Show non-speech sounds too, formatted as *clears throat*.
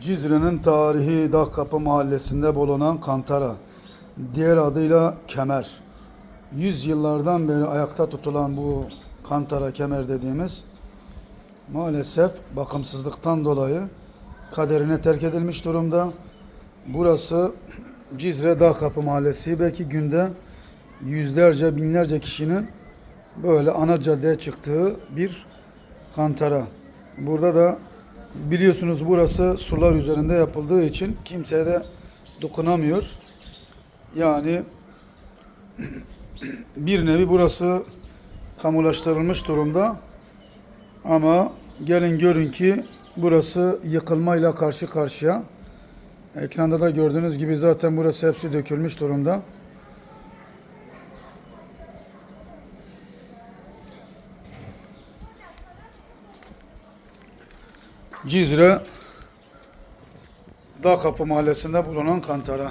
Cizre'nin tarihi Dağkapı mahallesinde bulunan Kantara, diğer adıyla Kemer. Yüzyıllardan beri ayakta tutulan bu Kantara Kemer dediğimiz maalesef bakımsızlıktan dolayı kaderine terk edilmiş durumda. Burası Cizre Dağkapı Mahallesi. Belki günde yüzlerce, binlerce kişinin böyle ana caddeye çıktığı bir kantara. Burada da biliyorsunuz burası sular üzerinde yapıldığı için kimseye de dokunamıyor. Yani *clears throat* bir nevi burası kamulaştırılmış durumda. Ama gelin görün ki burası yıkılmayla karşı karşıya. Ekranda da gördüğünüz gibi zaten burası hepsi dökülmüş durumda. Cizre Dağkapı mahallesinde bulunan kantara.